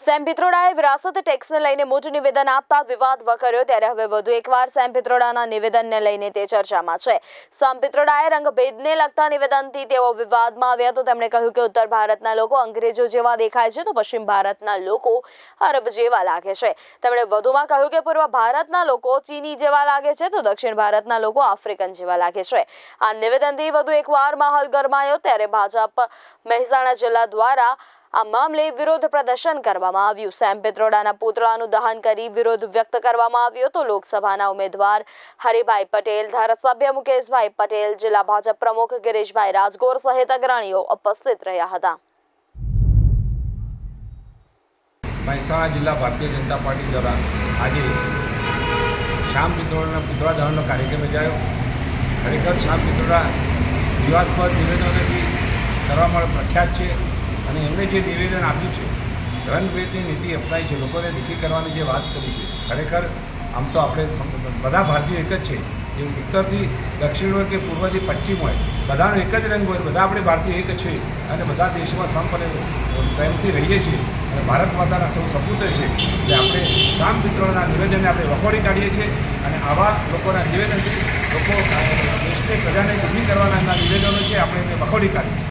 Same પિત્રોડાએ વિરાસત ટેક્સને લઈને મોટું નિવેદન આપતા વિવાદ વકર્યો. ત્યારે હવે વધુ એકવાર સેમ પિત્રોડાના નિવેદનને લઈને તે ચર્ચામાં છે. સેમ પિત્રોડાએ રંગભેદને લગતા નિવેદનથી તેઓ વિવાદમાં આવ્યા. તો તેમણે કહ્યું કે ઉત્તર ભારતના લોકો અંગ્રેજો જેવા દેખાય છે. તો પશ્ચિમ ભારતના લોકો અરબ જેવા લાગે છે. તેમણે વધુમાં કહ્યું કે પૂર્વ ભારતના લોકો ચીની જેવા લાગે છે. તો દક્ષિણ ભારતના લોકો આફ્રિકન જેવા લાગે છે. આ નિવેદનથી વધુ એકવાર માહોલ ગરમાયો. ત્યારે ભાજપ મહેસાણા જિલ્લા દ્વારા આ મામલે વિરોધ પ્રદર્શન કરવામાં આવ્યું. સેમ પિત્રોડાના પુતળાનું દહન કરી વિરોધ વ્યક્ત કરવામાં આવ્યો તો લોકસભાના ઉમેદવાર હરિભાઈ પટેલ, ધારાસભ્ય મુકેશભાઈ પટેલ, જિલ્લા ભાજપ પ્રમુખ ગિરીશભાઈ રાજગોર સહિત અગ્રણીઓ ઉપસ્થિત રહ્યા હતા. મહેસાણા જિલ્લા ભારતીય જનતા પાર્ટી દ્વારા આજે શ્યામ પિત્રોડાના પુતળા દહનનો કાર્યક્રમ યોજાયો. ખરેખર શ્યામ પિત્રોડા વિવાદસ્પદ નિવેદનોથી કરવા માટે પ્રખ્યાત છે. અને એમણે જે નિવેદન આપ્યું છે રંગભેદની નીતિ અપનાવી છે, લોકોને દુઃખી કરવાની જે વાત કરી છે, ખરેખર આમ તો આપણે બધા ભારતીયો એક જ છે. એ ઉત્તરથી દક્ષિણ હોય કે પૂર્વથી પશ્ચિમ હોય, બધાનો એક જ રંગ હોય, બધા આપણે ભારતીય એક જ છે અને બધા દેશમાં સંપને પ્રેમથી રહીએ છીએ અને ભારત માતાના સૌ સપૂત છે. એટલે આપણે શામ પિત્રોના નિવેદનને આપણે વખોડી કાઢીએ છીએ અને આવા લોકોના નિવેદનથી લોકો દેશને પ્રજાને દુઃખી કરવાના એમના નિવેદનો છે, આપણે એને વખોડી કાઢીએ